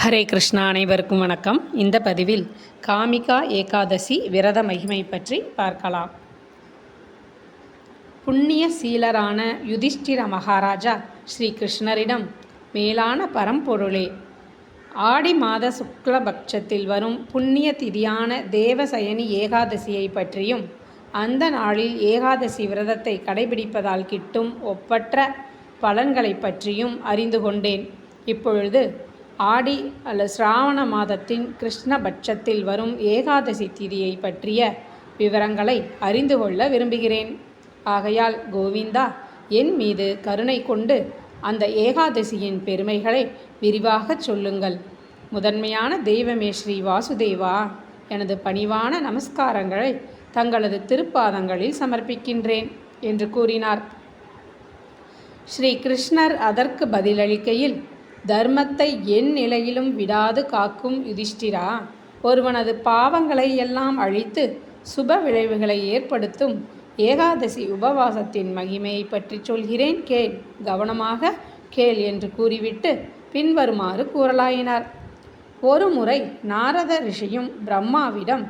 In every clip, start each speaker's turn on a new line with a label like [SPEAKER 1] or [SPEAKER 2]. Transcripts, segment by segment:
[SPEAKER 1] ஹரே கிருஷ்ணா அனைவருக்கும் வணக்கம். இந்த பதிவில் காமிகா ஏகாதசி விரத மகிமை பற்றி பார்க்கலாம். புண்ணிய சீலரான யுதிஷ்டிர மகாராஜா ஸ்ரீ கிருஷ்ணரிடம் மேலான பரம்பொருளே. ஆடி மாத சுக்லபட்சத்தில் வரும் புண்ணிய திதியான தேவசயனி ஏகாதசியை பற்றியும் அந்த நாளில் ஏகாதசி விரதத்தை கடைபிடிப்பதால் கிட்டும் ஒப்பற்ற பலன்களை பற்றியும் அறிந்து கொண்டேன். இப்பொழுது ஆடி அல்லது சிராவண மாதத்தின் கிருஷ்ணபட்சத்தில் வரும் ஏகாதசி திதியை பற்றிய விவரங்களை அறிந்து கொள்ள விரும்புகிறேன். ஆகையால் கோவிந்தா என் மீது கருணை கொண்டு அந்த ஏகாதசியின் பெருமைகளை விரிவாகச் சொல்லுங்கள். முதன்மையான தெய்வமே ஸ்ரீ வாசுதேவா. எனது பணிவான நமஸ்காரங்களை தங்களது திருப்பாதங்களில் சமர்ப்பிக்கின்றேன் என்று கூறினார். ஸ்ரீ கிருஷ்ணர் அதற்கு பதிலளிக்கையில் தர்மத்தை என் நிலையிலும் விடாது காக்கும் யுதிஷ்டிரா. ஒருவனது பாவங்களை எல்லாம் அழித்து சுப விளைவுகளை ஏற்படுத்தும் ஏகாதசி உபவாசத்தின் மகிமையை பற்றி சொல்கிறேன் கேள் கவனமாக கேள் என்று கூறிவிட்டு பின்வருமாறு கூறலாயினார். ஒரு முறை நாரத ரிஷியும் பிரம்மாவிடம்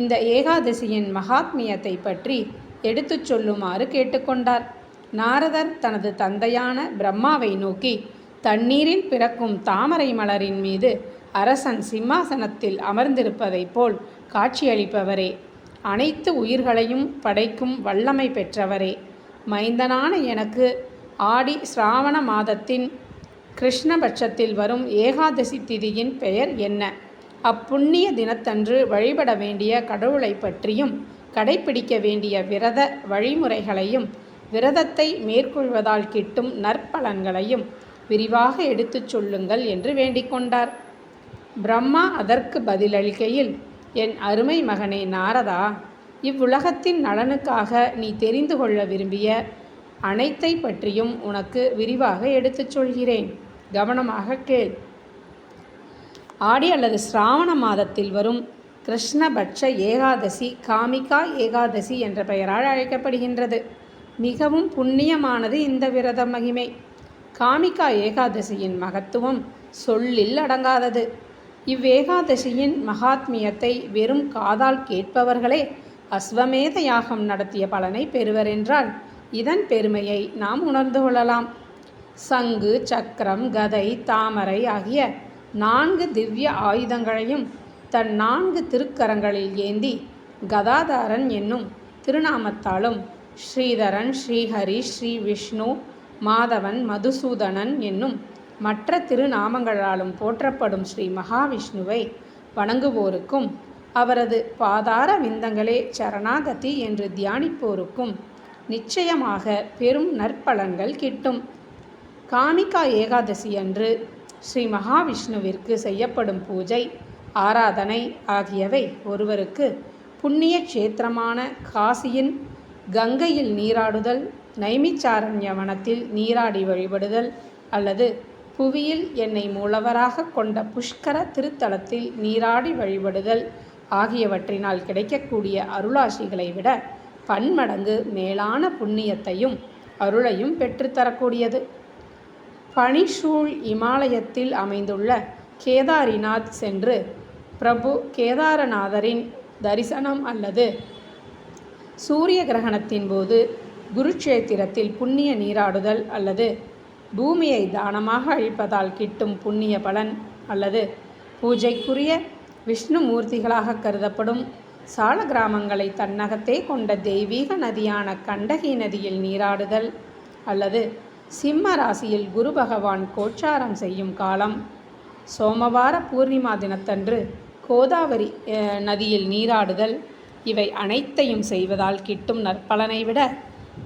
[SPEAKER 1] இந்த ஏகாதசியின் மகாத்மியத்தை பற்றி எடுத்துச் சொல்லுமாறு கேட்டுக்கொண்டார். நாரதர் தனது தந்தையான பிரம்மாவை நோக்கி தண்ணீரில் பிறக்கும் தாமரை மலரின் மீது அரசன் சிம்மாசனத்தில் அமர்ந்திருப்பதைப் போல் காட்சியளிப்பவரே. அனைத்து உயிர்களையும் படைக்கும் வல்லமை பெற்றவரே. மைந்தனான எனக்கு ஆடி சிராவண மாதத்தின் கிருஷ்ணபட்சத்தில் வரும் ஏகாதசி திதியின் பெயர் என்ன? அப்புண்ணிய தினத்தன்று வழிபட வேண்டிய கடவுளை பற்றியும் கடைபிடிக்க வேண்டிய விரத வழிமுறைகளையும் விரதத்தை மேற்கொள்வதால் கிட்டும் நற்பலன்களையும் விரிவாக எடுத்துச் சொல்லுங்கள் என்று வேண்டிக்கொண்டார் பிரம்மா அதற்கு பதிலளிக்கையில் என் அருமை மகனே நாரதா இவ்வுலகத்தின் நலனுக்காக நீ தெரிந்து கொள்ள விரும்பிய அனைத்தை பற்றியும் உனக்கு விரிவாக எடுத்துச் சொல்கிறேன். கவனமாக கேள். ஆடி அல்லது சிராவண மாதத்தில் வரும் கிருஷ்ணபட்ச ஏகாதசி காமிகா ஏகாதசி என்ற பெயரால் அழைக்கப்படுகின்றது. மிகவும் புண்ணியமானது இந்த விரத மகிமை. காமிகா ஏகாதசியின் மகத்துவம் சொல்லில் அடங்காதது. இவ்வேகாதசியின் மகாத்மியத்தை வெறும் காதால் கேட்பவர்களே அஸ்வமேத யாகம் நடத்திய பலனை பெறுவர் என்றால் இதன் பெருமையை நாம் உணர்ந்து கொள்ளலாம். சங்கு சக்கரம் கதை தாமரை ஆகிய நான்கு திவ்ய ஆயுதங்களையும் தன் நான்கு திருக்கரங்களில் ஏந்தி கதாதாரன் என்னும் திருநாமத்தாலும் ஸ்ரீதரன் ஸ்ரீஹரி ஸ்ரீ விஷ்ணு மாதவன் மதுசூதனன் என்னும் மற்ற திருநாமங்களாலும் போற்றப்படும் ஸ்ரீ மகாவிஷ்ணுவை வணங்குவோருக்கும் அவரது பாதார விந்தங்களே சரணாகதி என்று தியானிப்போருக்கும் நிச்சயமாக பெரும் நற்பலன்கள் கிட்டும். காமிகா ஏகாதசி அன்று ஸ்ரீ மகாவிஷ்ணுவிற்கு செய்யப்படும் பூஜை ஆராதனை ஆகியவை ஒருவருக்கு புண்ணிய க்ஷேத்திரமான காசியின் கங்கையில் நீராடுதல் நைமிச்சாரண்ய வனத்தில் நீராடி வழிபடுதல் அல்லது புவியில் என்னை மூலவராக கொண்ட புஷ்கர திருத்தலத்தில் நீராடி வழிபடுதல் ஆகியவற்றினால் கிடைக்கக்கூடிய அருளாசிகளை விட பன்மடங்கு மேலான புண்ணியத்தையும் அருளையும் பெற்றுத்தரக்கூடியது. பனிஷூழ் இமாலயத்தில் அமைந்துள்ள கேதாரிநாத் சென்று பிரபு கேதாரநாதரின் தரிசனம் அல்லது சூரிய கிரகணத்தின் போது குருக்ஷேத்திரத்தில் புண்ணிய நீராடுதல் அல்லது பூமியை தானமாக அழிப்பதால் கிட்டும் புண்ணிய பலன் அல்லது பூஜைக்குரிய விஷ்ணு மூர்த்திகளாக கருதப்படும் சால கிராமங்களை தன்னகத்தே கொண்ட தெய்வீக நதியான கண்டகி நதியில் நீராடுதல் அல்லது சிம்ம ராசியில் குரு பகவான் கோச்சாரம் செய்யும் காலம். சோமவார பூர்ணிமா தினத்தன்று கோதாவரி நதியில் நீராடுதல். இவை அனைத்தையும் செய்வதால் கிட்டும் நற்பலனை விட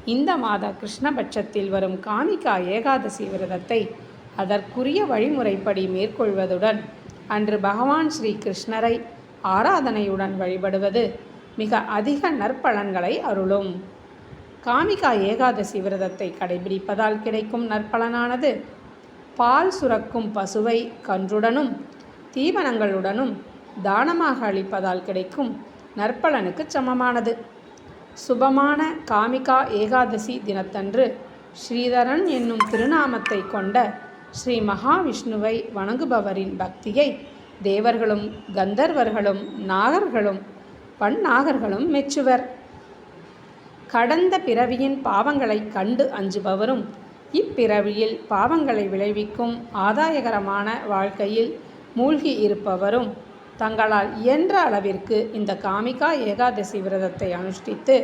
[SPEAKER 1] இந்த மாத கிருஷ்ணபட்சத்தில் வரும் காமிகா ஏகாதசி விரதத்தை அதற்குரிய வழிமுறைப்படி மேற்கொள்வதுடன் அன்று பகவான் ஸ்ரீ கிருஷ்ணரை ஆராதனையுடன் வழிபடுவது மிக அதிக நற்பலன்களை அருளும். காமிகா ஏகாதசி விரதத்தை கடைபிடிப்பதால் கிடைக்கும் நற்பலனானது பால் சுரக்கும் பசுவை கன்றுடனும் தீவனங்களுடனும் தானமாக அளிப்பதால் கிடைக்கும் நற்பலனுக்கு சமமானது. சுபமான காமிகா ஏகாதசி தினத்தன்று ஸ்ரீதரன் என்னும் திருநாமத்தை கொண்ட ஸ்ரீ மகாவிஷ்ணுவை வணங்குபவரின் பக்தியை தேவர்களும் கந்தர்வர்களும் நாகர்களும் பன்னாகர்களும் மெச்சுவர். கடந்த பிறவியின் பாவங்களை கண்டு அஞ்சுபவரும் இப்பிறவியில் பாவங்களை விளைவிக்கும் ஆதாயகரமான வாழ்க்கையில் மூழ்கி இருப்பவரும் தங்களால் இயன்ற அளவிற்கு இந்த காமிகா ஏகாதசி விரதத்தை அனுஷ்டித்து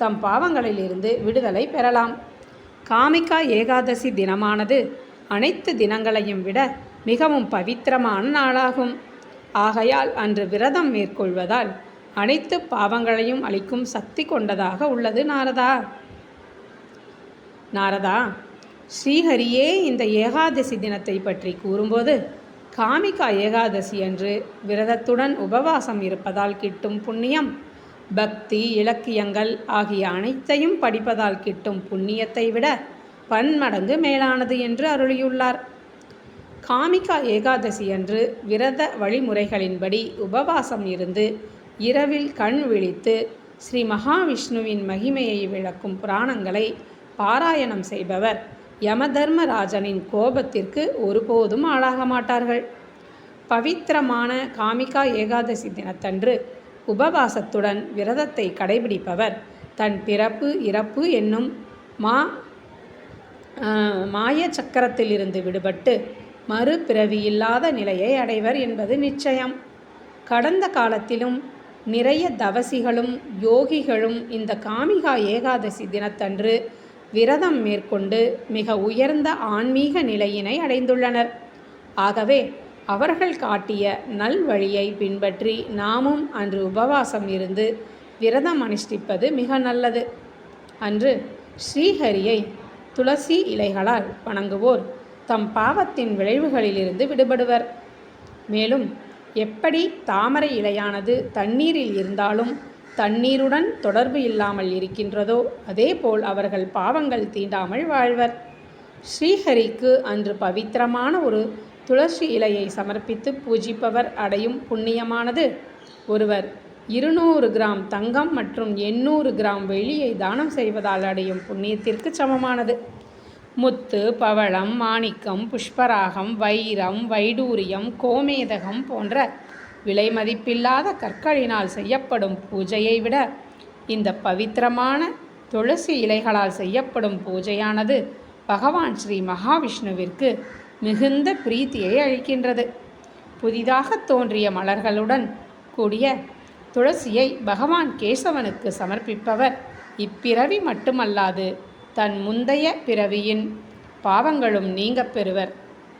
[SPEAKER 1] தம் பாவங்களிலிருந்து விடுதலை பெறலாம். காமிகா ஏகாதசி தினமானது அனைத்து தினங்களையும் விட மிகவும் பவித்திரமான நாளாகும். ஆகையால் அன்று விரதம் மேற்கொள்வதால் அனைத்து பாவங்களையும் அளிக்கும் சக்தி கொண்டதாக உள்ளது நாரதா. நாரதா ஸ்ரீஹரியே இந்த ஏகாதசி தினத்தை பற்றி கூறும்போது காமிகா ஏகாதசி அன்று விரதத்துடன் உபவாசம் இருப்பதால் கிட்டும் புண்ணியம். பக்தி இலக்கியங்கள் ஆகிய அனைத்தையும் படிப்பதால் கிட்டும் புண்ணியத்தை விட பன்மடங்கு மேலானது என்று அருளியுள்ளார். காமிகா ஏகாதசி அன்று விரத வழிமுறைகளின்படி உபவாசம் இருந்து இரவில் கண் விழித்து ஸ்ரீ மகாவிஷ்ணுவின் மகிமையை விளக்கும் புராணங்களை பாராயணம் செய்பவர் யமதர்மராஜனின் கோபத்திற்கு ஒருபோதும் ஆளாக மாட்டார்கள். பவித்திரமான காமிகா ஏகாதசி தினத்தன்று உபவாசத்துடன் விரதத்தை கடைபிடிப்பவர் தன் பிறப்பு இறப்பு என்னும் மா மாய சக்கரத்திலிருந்து விடுபட்டு மறுபிறவியில்லாத நிலையை அடைவர் என்பது நிச்சயம். கடந்த காலத்திலும் நிறைய தவசிகளும் யோகிகளும் இந்த காமிகா ஏகாதசி தினத்தன்று விரதம் மேற்கொண்டு மிக உயர்ந்த ஆன்மீக நிலையினை அடைந்துள்ளனர். ஆகவே அவர்கள் காட்டிய நல்வழியை பின்பற்றி நாமும் அன்று உபவாசம் இருந்து விரதம் அனுஷ்டிப்பது மிக நல்லது. அன்று ஸ்ரீஹரியை துளசி இலைகளால் வணங்குவோர் தம் பாவத்தின் விளைவுகளிலிருந்து விடுபடுவர். மேலும் எப்படி தாமரை இலையானது தண்ணீரில் இருந்தாலும் தண்ணீருடன் தொடர்பு இல்லாமல் இருக்கின்றதோ அதேபோல் அவர்கள் பாவங்கள் தீண்டாமல் வாழ்வர். ஸ்ரீஹரிக்கு அன்று பவித்திரமான ஒரு துளசி இலையை சமர்ப்பித்து பூஜிப்பவர் அடையும் புண்ணியமானது. ஒருவர் இருநூறு கிராம் தங்கம் மற்றும் எண்ணூறு கிராம் வெள்ளியை தானம் செய்வதால் அடையும் புண்ணியத்திற்கு சமமானது. முத்து பவளம் மாணிக்கம் புஷ்பராகம் வைரம் வைடூரியம் கோமேதகம் போன்ற விலை மதிப்பில்லாத கற்களினால் செய்யப்படும் பூஜையை விட இந்த பவித்திரமான துளசி இலைகளால் செய்யப்படும் பூஜையானது பகவான் ஸ்ரீ மகாவிஷ்ணுவிற்கு மிகுந்த பிரீத்தியை அளிக்கின்றது. புதிதாக தோன்றிய மலர்களுடன் கூடிய துளசியை பகவான் கேசவனுக்கு சமர்ப்பிப்பவர் இப்பிறவி மட்டுமல்லாது தன் முந்தைய பிறவியின் பாவங்களும் நீங்கப் பெறுவர்.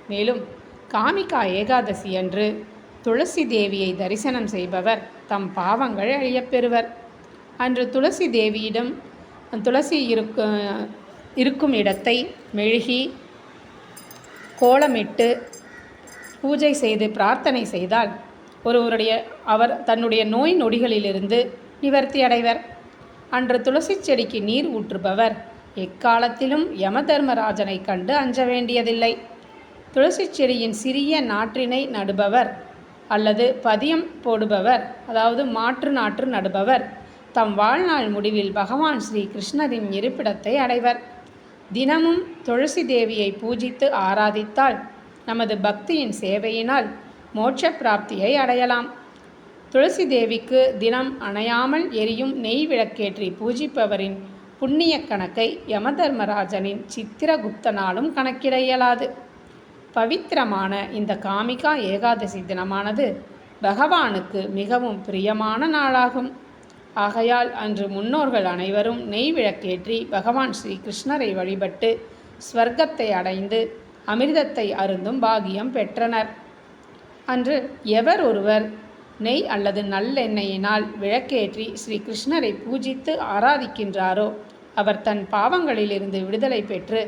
[SPEAKER 1] மேலும் காமிகா ஏகாதசி அன்று துளசி தேவியை தரிசனம் செய்பவர் தம் பாவங்கள் அழியப்பெறுவர். அன்று துளசி தேவியிடம் துளசி இருக்கு இருக்கும் இடத்தை மெழுகி கோலமிட்டு பூஜை செய்து பிரார்த்தனை செய்தால் ஒருவருடைய அவர் தன்னுடைய நோய் நொடிகளிலிருந்து நிவர்த்தி அடைவர். அன்று துளசி செடிக்கு நீர் ஊற்றுபவர் எக்காலத்திலும் யமதர்மராஜனை கண்டு அஞ்ச வேண்டியதில்லை. துளசி செடியின் சிறிய நாற்றினை நடுபவர் அல்லது பதியம் போடுபவர் அதாவது மாற்று நாற்று நடுபவர். தம் வாழ்நாள் முடிவில் பகவான் ஸ்ரீ கிருஷ்ணரின் இருப்பிடத்தை அடைவர். தினமும் துளசி தேவியை பூஜித்து ஆராதித்தால் நமது பக்தியின் சேவையினால் மோட்ச பிராப்தியை அடையலாம். துளசி தேவிக்கு தினம் அணையாமல் எரியும் நெய் விளக்கேற்றி பூஜிப்பவரின் புண்ணிய கணக்கை யமதர்மராஜனின் சித்திரகுப்தனாலும் கணக்கிட இயலாது. பவித்திரமான இந்த காமிகா ஏகாதசி தினமானது பகவானுக்கு மிகவும் பிரியமான நாளாகும். ஆகையால் அன்று முன்னோர்கள் அனைவரும் நெய் விளக்கேற்றி பகவான் ஸ்ரீ கிருஷ்ணரை வழிபட்டு ஸ்வர்க்கத்தை அடைந்து அமிர்தத்தை அருந்தும் பாகியம் பெற்றனர். அன்று எவர் ஒருவர் நெய் அல்லது நல்லெண்ணெயினால் விளக்கேற்றி ஸ்ரீ கிருஷ்ணரை பூஜித்து ஆராதிக்கின்றாரோ அவர் தன் பாவங்களிலிருந்து விடுதலை பெற்று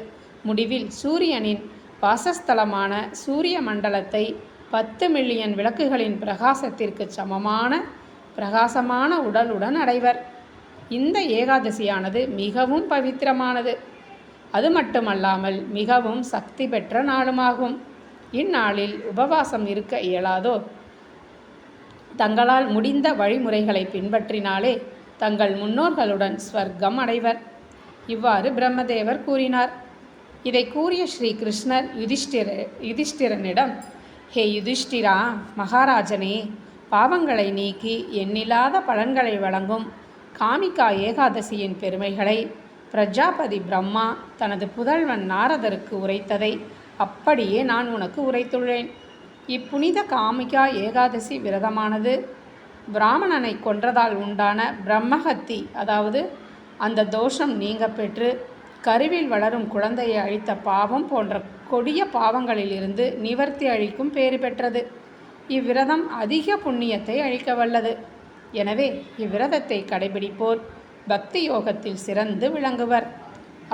[SPEAKER 1] முடிவில் சூரியனின் வாசஸ்தலமான சூரிய மண்டலத்தை பத்து மில்லியன் விளக்குகளின் பிரகாசத்திற்கு சமமான பிரகாசமான உடலுடன் அடைவர். இந்த ஏகாதசியானது மிகவும் பவித்திரமானது. அது மட்டுமல்லாமல் மிகவும் சக்தி பெற்ற நாளுமாகும். இந்நாளில் உபவாசம் இருக்க இயலாதோ? தங்களால் முடிந்த வழிமுறைகளை பின்பற்றினாலே தங்கள் முன்னோர்களுடன் ஸ்வர்க்கம் அடைவர். இவ்வாறு பிரம்மதேவர் கூறினார். இதை கூறிய ஸ்ரீ கிருஷ்ணர் யுதிஷ்டிர யுதிஷ்டிரனிடம் ஹே யுதிஷ்டிரா மகாராஜனே பாவங்களை நீக்கி எண்ணில்லாத பலன்களை வழங்கும் காமிகா ஏகாதசியின் பெருமைகளை பிரஜாபதி பிரம்மா தனது புதல்வன் நாரதருக்கு உரைத்ததை அப்படியே நான் உனக்கு உரைத்துள்ளேன். இப்புனித காமிகா ஏகாதசி விரதமானது பிராமணனை கொன்றதால் உண்டான பிரம்மஹத்தி அதாவது அந்த தோஷம் நீங்க பெற்று கருவில் வளரும் குழந்தையை அழித்த பாவம் போன்ற கொடிய பாவங்களிலிருந்து நிவர்த்தி அளிக்கும் பேறு பெற்றது. இவ்விரதம் அதிக புண்ணியத்தை அளிக்க வல்லது. எனவே இவ்விரதத்தை கடைபிடிப்போர் பக்தி யோகத்தில் சிறந்து விளங்குவர்.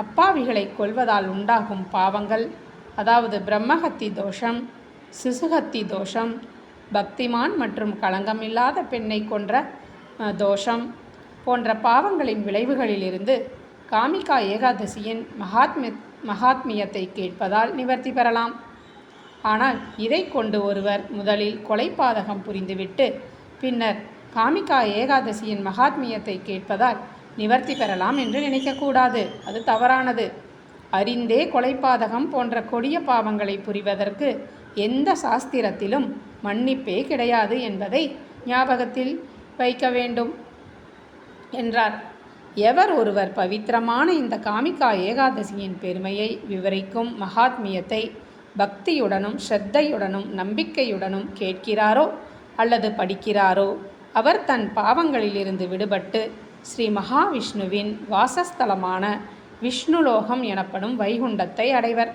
[SPEAKER 1] அப்பாவிகளை கொல்வதால் உண்டாகும் பாவங்கள் அதாவது பிரம்மஹத்தி தோஷம் சிசுகத்தி தோஷம் பக்திமான் மற்றும் களங்கமில்லாத பெண்ணை கொன்ற தோஷம் போன்ற பாவங்களின் விளைவுகளிலிருந்து காமிகா ஏகாதசியின் மகாத்மி மகாத்மியத்தை கேட்பதால் நிவர்த்தி பெறலாம். ஆனால் இதை கொண்டு ஒருவர் முதலில் கொலைப்பாதகம் புரிந்துவிட்டு பின்னர் காமிகா ஏகாதசியின் மகாத்மியத்தை கேட்பதால் நிவர்த்தி பெறலாம் என்று நினைக்கக்கூடாது. அது தவறானது. அறிந்தே கொலைப்பாதகம் போன்ற கொடிய பாவங்களை புரிவதற்கு எந்த சாஸ்திரத்திலும் மன்னிப்பே கிடையாது என்பதை ஞாபகத்தில் வைக்க வேண்டும் என்றார். எவர் ஒருவர் பவித்திரமான இந்த காமிகா ஏகாதசியின் பெருமையை விவரிக்கும் மகாத்மியத்தை பக்தியுடனும் ஸ்ரத்தையுடனும் நம்பிக்கையுடனும் கேட்கிறாரோ அல்லது படிக்கிறாரோ அவர் தன் பாவங்களிலிருந்து விடுபட்டு ஸ்ரீ மகாவிஷ்ணுவின் வாசஸ்தலமான விஷ்ணுலோகம் எனப்படும் வைகுண்டத்தை அடைவர்.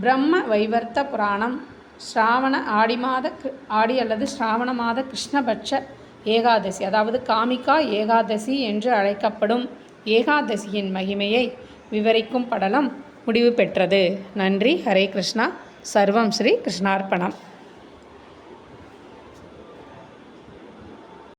[SPEAKER 1] பிரம்ம வைவர்த்த புராணம் ஸ்ராவண ஆடி மாத ஆடி அல்லது ஸ்ராவண மாத கிருஷ்ணபட்ச ஏகாதசி அதாவது காமிகா ஏகாதசி என்று அழைக்கப்படும் ஏகாதசியின் மகிமையை விவரிக்கும் படலம் முடிவு பெற்றது. நன்றி. ஹரே கிருஷ்ணா. சர்வம் ஸ்ரீ கிருஷ்ணார்ப்பணம்.